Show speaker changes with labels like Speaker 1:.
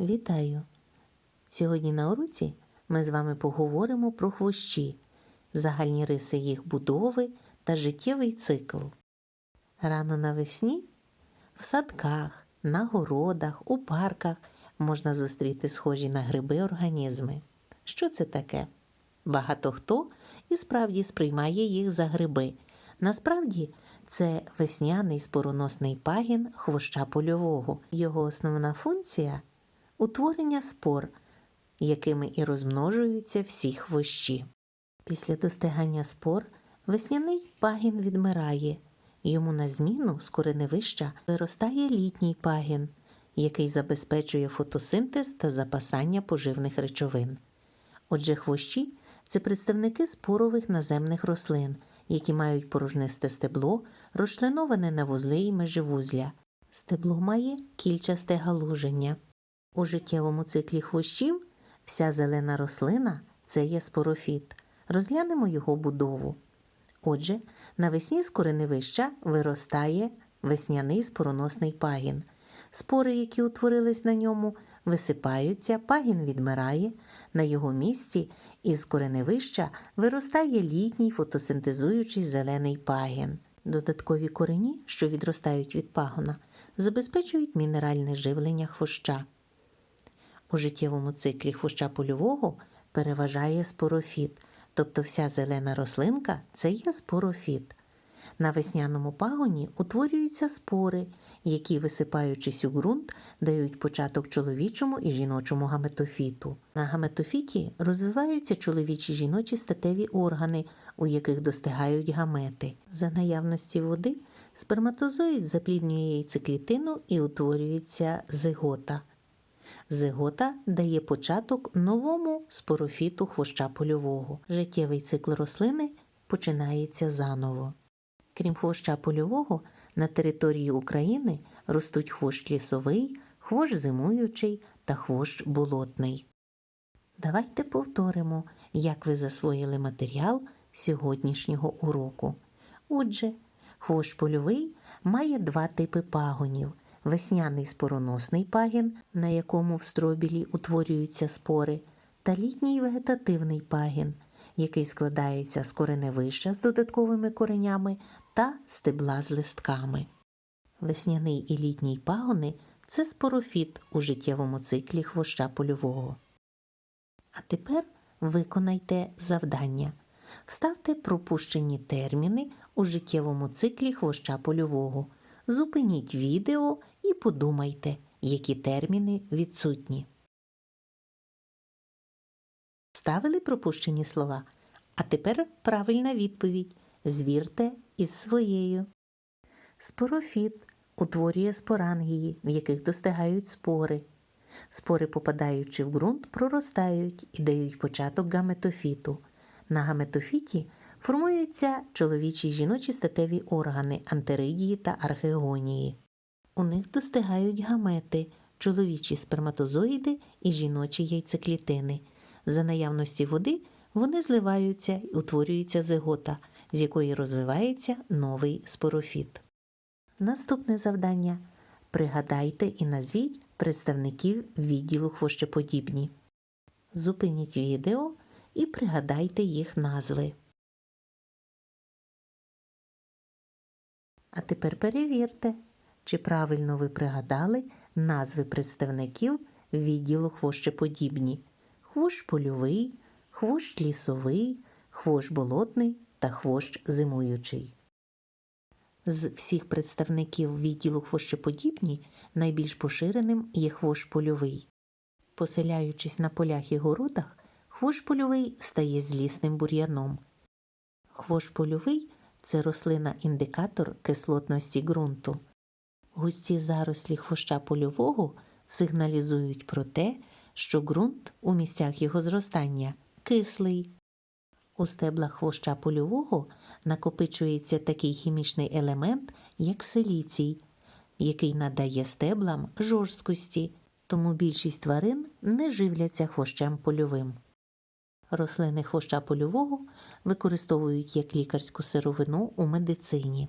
Speaker 1: Вітаю! Сьогодні на уроці ми з вами поговоримо про хвощі, загальні риси їх будови та життєвий цикл. Рано навесні в садках, на городах, у парках можна зустріти схожі на гриби організми. Що це таке? Багато хто і справді сприймає їх за гриби. Насправді це весняний спороносний пагін хвоща польового. Його основна функція утворення спор, якими і розмножуються всі хвощі. Після достигання спор весняний пагін відмирає. Йому на зміну з кореневища виростає літній пагін, який забезпечує фотосинтез та запасання поживних речовин. Отже, хвощі це представники спорових наземних рослин, які мають порожнисте стебло, розчленоване на вузли і меживузля. Стебло має кільчасте галуження. У життєвому циклі хвощів вся зелена рослина це є спорофіт. Розглянемо його будову. Отже, навесні з кореневища виростає весняний спороносний пагін. Спори, які утворились на ньому, висипаються, пагін відмирає, на його місці із кореневища виростає літній фотосинтезуючий зелений пагін. Додаткові корені, що відростають від пагона, забезпечують мінеральне живлення хвоща. У життєвому циклі хвоща польового переважає спорофіт, тобто вся зелена рослинка це є спорофіт. На весняному пагоні утворюються спори, які, висипаючись у ґрунт, дають початок чоловічому і жіночому гаметофіту. На гаметофіті розвиваються чоловічі жіночі статеві органи, у яких достигають гамети. За наявності води сперматозоїд запліднює яйцеклітину і утворюється зигота. Зигота дає початок новому спорофіту хвоща польового. Життєвий цикл рослини починається заново. Крім хвоща польового, на території України ростуть хвощ лісовий, хвощ зимуючий та хвощ болотний. Давайте повторимо, як ви засвоїли матеріал сьогоднішнього уроку. Отже, хвощ польовий має два типи пагонів весняний спороносний пагін, на якому в стробілі утворюються спори, та літній вегетативний пагін, який складається з кореневища з додатковими коренями та стебла з листками. Весняний і літній пагони це спорофіт у життєвому циклі хвоща польового. А тепер виконайте завдання. Вставте пропущені терміни у життєвому циклі хвоща польового. Зупиніть відео і подумайте, які терміни відсутні. Ставили пропущені слова. А тепер правильна відповідь. Звірте із своєю. Спорофіт утворює спорангії, в яких достигають спори. Спори, попадаючи в ґрунт, проростають і дають початок гаметофіту. На гаметофіті формуються чоловічі й жіночі статеві органи антеридії та архегонії. У них достигають гамети, чоловічі сперматозоїди і жіночі яйцеклітини. За наявності води вони зливаються і утворюється зигота, з якої розвивається новий спорофіт. Наступне завдання. Пригадайте і назвіть представників відділу хвощеподібні. Зупиніть відео і пригадайте їх назви. А тепер перевірте, чи правильно ви пригадали назви представників відділу хвощеподібні хвощ польовий, хвощ лісовий, хвощ болотний та хвощ зимуючий. З всіх представників відділу хвощеподібні найбільш поширеним є хвощ польовий. Поселяючись на полях і городах, хвощ польовий стає злісним бур'яном. Хвощ польовий це рослина-індикатор кислотності ґрунту. Густі зарослі хвоща польового сигналізують про те, що ґрунт у місцях його зростання кислий. У стеблах хвоща польового накопичується такий хімічний елемент, як силіцій, який надає стеблам жорсткості, тому більшість тварин не живляться хвощем польовим. Рослини хвоща польового використовують як лікарську сировину у медицині.